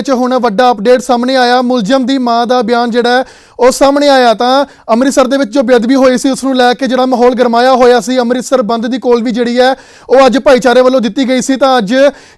ਵਿੱਚ ਹੁਣ ਵੱਡਾ ਅਪਡੇਟ ਸਾਹਮਣੇ ਆਇਆ। ਮੁਲਜ਼ਮ ਦੀ ਮਾਂ ਦਾ ਬਿਆਨ ਜਿਹੜਾ ਹੈ ਉਹ ਸਾਹਮਣੇ ਆਇਆ ਤਾਂ ਅੰਮ੍ਰਿਤਸਰ ਦੇ ਵਿੱਚ ਜੋ ਬੇਅਦਬੀ ਹੋਈ ਸੀ, ਉਸ ਨੂੰ ਲੈ ਕੇ ਜਿਹੜਾ ਮਾਹੌਲ ਗਰਮਾਇਆ ਹੋਇਆ ਸੀ, ਅੰਮ੍ਰਿਤਸਰ ਬੰਦ ਦੀ ਕੋਲ ਵੀ ਜਿਹੜੀ ਹੈ, ਉਹ ਅੱਜ ਭਾਈਚਾਰੇ ਵੱਲੋਂ ਦਿੱਤੀ ਗਈ ਸੀ। ਤਾਂ ਅੱਜ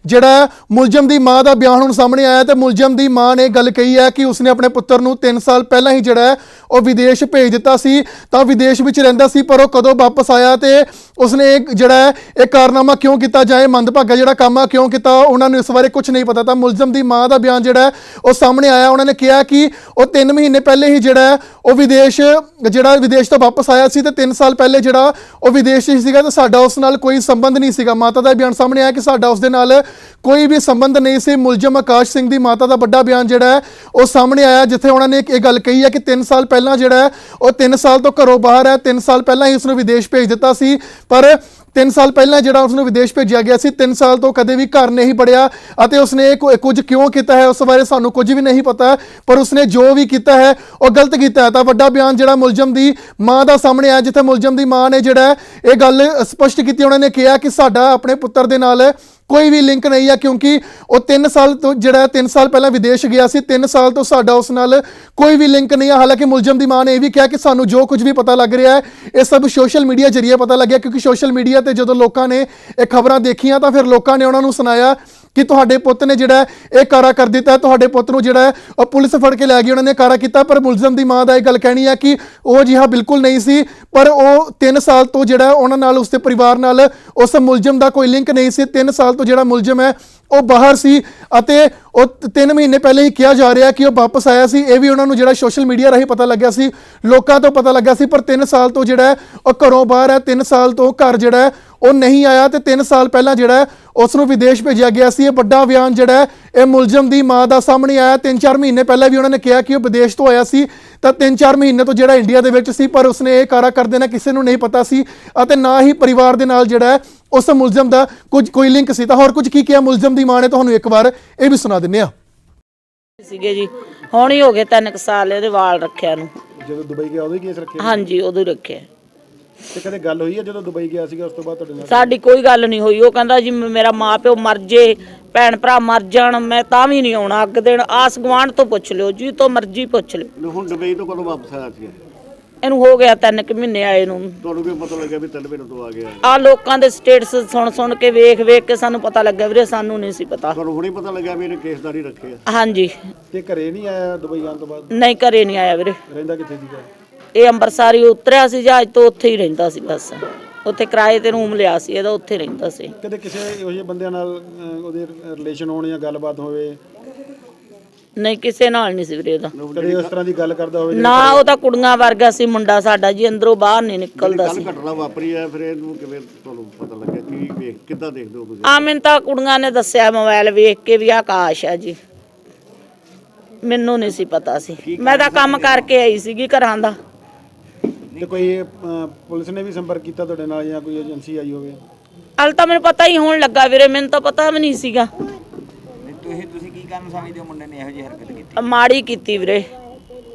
ਜਿਹੜਾ ਮੁਲਜ਼ਮ ਦੀ ਮਾਂ ਦਾ ਬਿਆਨ ਹੁਣ ਸਾਹਮਣੇ ਆਇਆ ਤੇ ਮੁਲਜ਼ਮ ਦੀ ਮਾਂ ਨੇ ਗੱਲ ਕਹੀ ਹੈ ਕਿ ਉਸਨੇ ਆਪਣੇ ਪੁੱਤਰ ਨੂੰ 3 ਸਾਲ ਪਹਿਲਾਂ ਹੀ ਜਿਹੜਾ ਉਹ ਵਿਦੇਸ਼ ਭੇਜ ਦਿੱਤਾ ਸੀ। ਤਾਂ ਵਿਦੇਸ਼ ਵਿੱਚ ਰਹਿੰਦਾ ਸੀ, ਪਰ ਉਹ ਕਦੋਂ ਵਾਪਸ ਆਇਆ ਤੇ ਉਸਨੇ ਇਹ ਜਿਹੜਾ ਇਹ ਕਾਰਨਾਮਾ ਕਿਉਂ ਕੀਤਾ? ਜਾਏ ਮੰਦਭਾਗਾ ਜਿਹੜਾ ਕੰਮ ਆ, ਕਿਉਂ ਕੀਤਾ? ਉਹਨਾਂ ਨੂੰ ਇਸ ਬਾਰੇ ਕੁਝ ਨਹੀਂ ਪਤਾ। ਤਾਂ ਮੁਲਜ਼ਮ ਦੀ ਮਾਂ ਦਾ ਬਿਆਨ ਜਿਹੜਾ ਉਹ ਸਾਹਮਣੇ ਆਇਆ। ਉਹਨਾਂ ਨੇ ਕਿਹਾ ਕਿ ਉਹ 3 ਮਹੀਨੇ ਪਹਿਲੇ ਹੀ ਜਿਹੜਾ ਉਹ ਵਿਦੇਸ਼, ਜਿਹੜਾ ਵਿਦੇਸ਼ ਤੋਂ ਵਾਪਸ ਆਇਆ ਸੀ ਤੇ 3 ਸਾਲ ਪਹਿਲੇ ਜਿਹੜਾ ਉਹ ਵਿਦੇਸ਼ 'ਚ ਸੀਗਾ ਤੇ ਸਾਡਾ ਉਸ ਨਾਲ ਕੋਈ ਸੰਬੰਧ ਨਹੀਂ ਸੀਗਾ। ਮਾਤਾ ਦਾ ਬਿਆਨ ਸਾਹਮਣੇ ਆਇਆ ਕਿ ਸਾਡਾ ਉਸ ਦੇ ਨਾਲ ਕੋਈ ਵੀ ਸੰਬੰਧ ਨਹੀਂ ਸੀ। ਮੁਲਜ਼ਮ ਆਕਾਸ਼ ਸਿੰਘ ਦੀ ਮਾਤਾ ਦਾ ਵੱਡਾ ਬਿਆਨ ਜਿਹੜਾ ਹੈ, ਉਹ ਸਾਹਮਣੇ ਆਇਆ, ਜਿੱਥੇ ਉਹਨਾਂ ਨੇ ਇਹ ਗੱਲ ਕਹੀ ਹੈ ਕਿ 3 ਸਾਲ ਪਹਿਲਾਂ ਜਿਹੜਾ ਹੈ, ਉਹ 3 ਸਾਲ ਤੋਂ ਘਰੋਂ ਬਾਹਰ ਹੈ। 3 ਸਾਲ ਪਹਿਲਾਂ ਹੀ ਉਸ ਨੂੰ ਵਿਦੇਸ਼ ਭੇਜ ਦਿੱਤਾ ਸੀ। ਪਰ 3 ਸਾਲ ਪਹਿਲਾਂ ਜਿਹੜਾ ਉਸ ਨੂੰ ਵਿਦੇਸ਼ ਭੇਜਿਆ ਗਿਆ ਸੀ 3 ਸਾਲ ਤੋਂ ਕਦੇ ਵੀ ਘਰ ਨਹੀਂ ਪੜਿਆ ਅਤੇ ਉਸਨੇ ਕੁ- ਕੁਝ ਕਿਉਂ ਕੀਤਾ ਹੈ ਉਸ ਬਾਰੇ ਸਾਨੂੰ ਕੁਝ ਵੀ ਨਹੀਂ ਪਤਾ, ਪਰ ਉਸਨੇ ਜੋ ਵੀ ਕੀਤਾ ਹੈ, ਉਹ ਗਲਤ ਕੀਤਾ ਹੈ। ਤਾਂ ਵੱਡਾ ਬਿਆਨ ਜਿਹੜਾ ਮੁਲਜ਼ਮ ਦੀ ਮਾਂ ਦਾ ਸਾਹਮਣੇ ਆਇਆ, ਜਿੱਥੇ ਮੁਲਜ਼ਮ ਦੀ ਮਾਂ ਨੇ ਜਿਹੜਾ ਇਹ ਗੱਲ ਸਪਸ਼ਟ ਕੀਤੀ, ਉਹਨਾਂ ਨੇ ਕਿਹਾ ਕਿ ਸਾਡਾ ਆਪਣੇ ਪੁੱਤਰ ਦੇ ਨਾਲ ਕੋਈ ਵੀ ਲਿੰਕ ਨਹੀਂ ਆ ਕਿਉਂਕਿ ਉਹ 3 ਸਾਲ ਤੋਂ ਜਿਹੜਾ 3 ਸਾਲ ਪਹਿਲਾਂ ਵਿਦੇਸ਼ ਗਿਆ ਸੀ 3 ਸਾਲ ਤੋਂ ਸਾਡਾ ਉਸ ਨਾਲ ਕੋਈ ਵੀ ਲਿੰਕ ਨਹੀਂ ਆ। ਹਾਲਾਂਕਿ ਮੁਲਜ਼ਮ ਦੀ ਮਾਂ ਨੇ ਇਹ ਵੀ ਕਿਹਾ ਕਿ ਸਾਨੂੰ ਜੋ ਕੁਝ ਵੀ ਪਤਾ ਲੱਗ ਰਿਹਾ ਹੈ, ਇਹ ਸਭ ਸੋਸ਼ਲ ਮੀਡੀਆ ਜਰੀਏ ਪਤਾ ਲੱਗਿਆ ਕਿਉਂਕਿ ਸੋਸ਼ਲ ਮੀਡੀਆ ਤੇ ਜਦੋਂ ਲੋਕਾਂ ਨੇ ਇਹ ਖਬਰਾਂ ਦੇਖੀਆਂ ਤਾਂ ਫਿਰ ਲੋਕਾਂ ਨੇ ਉਹਨਾਂ ਨੂੰ ਸੁਣਾਇਆ ਕਿ ਤੁਹਾਡੇ ਪੁੱਤ ਨੇ ਜਿਹੜਾ ਇਹ ਕਾਰਾ ਕਰ ਦਿੱਤਾ, ਤੁਹਾਡੇ ਪੁੱਤ ਨੂੰ ਜਿਹੜਾ ਹੈ, ਉਹ ਪੁਲਿਸ ਫੜ ਕੇ ਲੈ ਗਈ, ਉਹਨਾਂ ਨੇ ਕਾਰਾ ਕੀਤਾ, ਪਰ ਮੁਲਜ਼ਮ ਦੀ ਮਾਂ ਦਾ ਇਹ ਗੱਲ ਕਹਿਣੀ ਹੈ ਕਿ ਉਹ ਜਿਹਾ ਬਿਲਕੁਲ ਨਹੀਂ ਸੀ, ਪਰ ਉਹ 3 ਸਾਲ ਤੋਂ ਜਿਹੜਾ ਉਹਨਾਂ ਨਾਲ, ਉਸਦੇ ਪਰਿਵਾਰ ਨਾਲ, ਉਸ ਮੁਲਜ਼ਮ ਦਾ ਕੋਈ ਲਿੰਕ ਨਹੀਂ ਸੀ। 3 ਸਾਲ ਤੋਂ ਜਿਹੜਾ ਮੁਲਜ਼ਮ ਹੈ, ਉਹ ਬਾਹਰ ਸੀ ਅਤੇ ਉਹ 3 ਮਹੀਨੇ ਪਹਿਲੇ ਹੀ ਕਿਹਾ ਜਾ ਰਿਹਾ ਕਿ ਉਹ ਵਾਪਸ ਆਇਆ ਸੀ। ਇਹ ਵੀ ਉਹਨਾਂ ਨੂੰ ਜਿਹੜਾ ਸੋਸ਼ਲ ਮੀਡੀਆ ਰਾਹੀਂ ਪਤਾ ਲੱਗਿਆ ਸੀ, ਲੋਕਾਂ ਤੋਂ ਪਤਾ ਲੱਗਾ ਸੀ, ਪਰ 3 ਸਾਲ ਤੋਂ ਜਿਹੜਾ ਉਹ ਘਰੋਂ ਬਾਹਰ ਹੈ 3 ਸਾਲ ਤੋਂ ਘਰ ਜਿਹੜਾ ਉਹ ਨਹੀਂ ਆਇਆ ਤੇ 3 ਸਾਲ ਪਹਿਲਾਂ ਜਿਹੜਾ ਹੈ ਉਸ ਨੂੰ ਵਿਦੇਸ਼ ਭੇਜਿਆ ਗਿਆ ਸੀ। ਇਹ ਵੱਡਾ ਬਿਆਨ ਜਿਹੜਾ ਹੈ ਇਹ ਮੁਲਜ਼ਮ ਦੀ ਮਾਂ ਦਾ ਸਾਹਮਣੇ ਆਇਆ। 3-4 ਮਹੀਨੇ ਪਹਿਲਾਂ ਵੀ ਉਹਨਾਂ ਨੇ ਕਿਹਾ ਕਿ ਉਹ ਵਿਦੇਸ਼ ਤੋਂ ਆਇਆ ਸੀ। ਤਾਂ 3-4 ਮਹੀਨੇ ਤੋਂ ਜਿਹੜਾ ਇੰਡੀਆ ਦੇ ਵਿੱਚ ਸੀ ਪਰ ਉਸਨੇ ਇਹ ਕਾਰਾ ਕਰ ਦੇਣਾ ਕਿਸੇ ਨੂੰ ਨਹੀਂ ਪਤਾ ਸੀ। ਅਤੇ ਨਾ ਹੀ ਪਰਿਵਾਰ ਦੇ ਨਾਲ ਜਿਹੜਾ ਉਸ ਮੁਲਜ਼ਮ ਦਾ ਕੁਝ ਕੋਈ ਲਿੰਕ ਸੀ। ਤਾਂ ਹੋਰ ਕੁਝ ਕੀ ਕਿਹਾ ਮੁਲਜ਼ਮ ਦੀ ਮਾਂ ਨੇ? ਤੁਹਾਨੂੰ ਇੱਕ ਵਾਰ ਇਹ ਵੀ ਸੁਣਾ ਦਿੰਨੇ ਆ ਸੀਗੇ ਜੀ। ਹੁਣ ਹੀ ਹੋ ਗਏ ਤਿੰਨ ਸਾਲ ਇਹਦੇ ਵਾਲ ਰੱਖਿਆ ਨੂੰ। ਜਦੋਂ ਦੁਬਈ ਗਿਆ ਉਦੋਂ ਹੀ ਕੇਸ ਰੱਖਿਆ? ਹਾਂਜੀ ਉਦੋਂ ਹੀ ਰੱਖਿਆ। ਤੇ ਕਦੇ ਗੱਲ ਹੋਈ ਹੈ ਜਦੋਂ ਦੁਬਈ ਗਿਆ ਸੀਗਾ ਉਸ ਤੋਂ ਬਾਅਦ ਤੁਹਾਡੇ ਨਾਲ? ਸਾਡੀ ਕੋਈ ਗੱਲ ਨਹੀਂ ਹੋਈ। ਉਹ ਕਹਿੰਦਾ ਜੀ ਮੇਰਾ ਮਾਂ ਪਿਓ ਮਰ ਜੇ ਭੈਣ ਭਰਾ ਮਰ ਜਾਣ ਮੈਂ ਤਾਂ ਵੀ ਨਹੀਂ ਆਉਣਾ। ਅੱਗ ਦੇਣ ਆਸ ਗੁਆਂਢ ਤੋਂ ਪੁੱਛ ਲਿਓ ਜੀ ਤੋਂ ਮਰਜ਼ੀ ਪੁੱਛ ਲਿਓ। ਹੁਣ ਦੁਬਈ ਤੋਂ ਕਦੋਂ ਵਾਪਸ ਆਇਆ ਸੀ ਇਹਨੂੰ ਹੋ ਗਿਆ ਤਿੰਨ ਕੁ ਮਹੀਨੇ ਆਏ ਨੂੰ। ਤੁਹਾਨੂੰ ਕਿਵੇਂ ਪਤਾ ਲੱਗਿਆ ਵੀ ਤਿੰਨ ਮਹੀਨੇ ਤੋਂ ਆ ਗਿਆ। ਆ ਲੋਕਾਂ ਦੇ ਸਟੇਟਸ ਸੁਣ ਸੁਣ ਕੇ ਵੇਖ ਵੇਖ ਕੇ ਸਾਨੂੰ ਪਤਾ ਲੱਗਾ ਵੀਰੇ ਸਾਨੂੰ ਨਹੀਂ ਸੀ ਪਤਾ। ਤੁਹਾਨੂੰ ਹੁਣੇ ਪਤਾ ਲੱਗਿਆ ਵੀ ਇਹਨੇ ਕੇਸਦਾਰੀ ਰੱਖੇ ਆ? ਹਾਂਜੀ। ਤੇ ਘਰੇ ਨਹੀਂ ਆਇਆ ਦੁਬਈ ਆਉਣ ਤੋਂ ਬਾਅਦ? ਨਹੀਂ ਘਰੇ ਨਹੀਂ ਆਇਆ ਵੀਰੇ। ਰਹਿੰਦਾ ਕਿੱਥੇ ਸੀਗਾ? ਇਹ ਅੰਮ੍ਰਿਤਸਰ ਉਤਰਿਆ ਸੀ ਜਹਾਜ਼ ਤੋਂ ਉੱਥੇ ਹੀ ਰਹਿੰਦਾ ਸੀ ਬਸ। ਉੱਥੇ ਕਿਰਾਏ ਤੇ ਰੂਮ ਲਿਆ ਸੀ ਇਹਦਾ ਉੱਥੇ ਰਹਿੰਦਾ ਸੀ। ਕਦੇ ਕਿਸੇ ਇਹੋ ਜਿਹੇ ਬੰਦਿਆਂ ਨਾਲ ਅਹ, ਉਹਦੇ ਰਿਲੇਸ਼ਨ ਹੋਣ ਜਾਂ ਗੱਲਬਾਤ ਹੋਵੇ? ਨਹੀਂ ਕਿਸੇ ਨਾਲ ਨਹੀਂ ਸੀ ਵੀਰੇ ਇਹਦਾ ਕਦੇ ਉਸ ਤਰ੍ਹਾਂ ਦੀ ਗੱਲ ਕਰਦਾ ਹੋਵੇ? ਨਾ ਉਹ ਤਾਂ ਕੁੜੀਆਂ ਵਰਗਾ ਸੀ ਮੁੰਡਾ ਸਾਡਾ ਜੀ ਅੰਦਰੋਂ ਬਾਹਰ ਨਹੀਂ ਨਿਕਲਦਾ ਕੱਲ ਸੀ ਘਟਨਾ ਵਾਪਰੀ ਹੈ ਫਿਰ ਇਹਨੂੰ ਕਿਵੇਂ ਤੁਹਾਨੂੰ ਪਤਾ ਲੱਗਿਆ ਕੀ ਵੇਖ ਕਿੱਦਾਂ ਦੇਖਦੇ ਹੋ ਤੁਸੀਂ? ਆ ਮੈਨੂੰ ਤਾਂ ਕੁੜੀਆਂ ਨੇ ਦੱਸਿਆ ਮੋਬਾਈਲ ਵੇਖ ਕੇ ਵੀ ਆਕਾਸ਼ ਆ ਜੀ। ਮੈਨੂੰ ਨਹੀਂ ਸੀ ਪਤਾ ਸੀ। ਮੈਂ ਤਾਂ ਕੰਮ ਕਰਕੇ ਆਈ ਸੀਗੀ ਘਰਾਂ ਦਾ। ਤੇ ਕੋਈ ਪੁਲਿਸ ਨੇ ਵੀ ਸੰਪਰਕ ਕੀਤਾ ਤੁਹਾਡੇ ਨਾਲ ਜਾਂ ਕੋਈ ਏਜੰਸੀ ਆਈ ਹੋਵੇ? ਹਲ ਤਾਂ ਮੈਨੂੰ ਪਤਾ ਹੀ ਹੋਣ ਲੱਗਾ ਵੀਰੇ ਮੈਨੂੰ ਤਾਂ ਪਤਾ ਵੀ ਨਹੀਂ ਸੀਗਾ। ਤੁਸੀਂ ਤੁਸੀਂ ਕੀ ਕਾਰਨ ਸਮਝਦੇ ਹੋ ਮੁੰਡੇ ਨੇ ਇਹੋ ਜਿਹੀ ਹਰਕਤ ਕੀਤੀ? ਮਾੜੀ ਕੀਤੀ ਵੀਰੇ।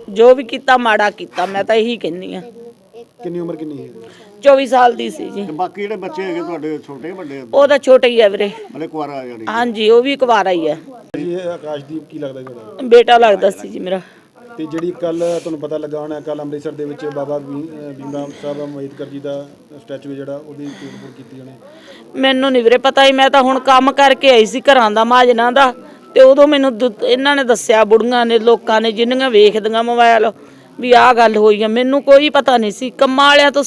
ਜੋ ਵੀ ਕੀਤਾ ਮਾੜਾ ਕੀਤਾ ਮੈਂ ਤਾਂ ਇਹੀ ਕਹਿੰਦੀ ਆ ਕਿੰਨੀ ਉਮਰ ਕਿੰਨੀ ਹੈ? 24 ਸਾਲ ਦੀ ਸੀ ਜੀ। ਬਾਕੀ ਜਿਹੜੇ ਬੱਚੇ ਹੈਗੇ ਤੁਹਾਡੇ ਛੋਟੇ ਵੱਡੇ? ਉਹ ਤਾਂ ਛੋਟਾ ਹੀ ਆ ਵੀਰੇ। ਹਲੇ ਕੁਆਰਾ ਜਾਨੀ ਹਾਂਜੀ ਉਹ ਵੀ ਕੁਵਾਰਾ ਹੀ ਆ। ਜੀ ਇਹ ਆਕਾਸ਼ਦੀਪ ਕੀ ਲੱਗਦਾ ਤੁਹਾਡਾ ਬੇਟਾ ਲੱਗਦਾ ਸੀ ਜੀ ਮੇਰਾ। ਤੇ ਜਿਹੜੀ ਕੱਲ ਤੁਹਾਨੂੰ ਪਤਾ ਲੱਗਾ ਹੋਣਾ ਕੱਲ ਅੰਮ੍ਰਿਤਸਰ ਦੇ ਵਿੱਚ ਬਾਬਾ ਭੀ- ਸਾਹਿਬ ਅੰਬੇਦਕਰ ਜੀ ਦਾ ਸਟੈਚੂ ਜਿਹੜਾ, ਉਹਦੀ ਤੋੜਫੋੜ ਕੀਤੀ ਉਹਨੇ। ਮੈਨੂੰ ਨਹੀਂ ਵੀਰੇ ਪਤਾ ਹੀ ਮੈਂ ਤਾਂ ਹੁਣ ਕੰਮ ਕਰਕੇ ਆਈ ਸੀ ਘਰਾਂ ਦਾ ਮਾਜਨਾ ਦਾ। ਤੇ ਉਦੋਂ ਮੈਨੂੰ ਦੁ- ਇਹਨਾਂ ਨੇ ਦੱਸਿਆ ਬੁੜੀਆਂ ਨੇ, ਲੋਕਾਂ ਨੇ, ਜਿੰਨੀਆਂ ਵੇਖਦੀਆਂ ਮੋਬਾਈਲ ਵੀ ਆਹ ਗੱਲ ਹੋਈ ਆ। ਮੈਨੂੰ ਕੋਈ ਪਤਾ ਨਹੀਂ ਸੀ, ਕੰਮਾਂ ਵਾਲਿਆਂ ਤੋਂ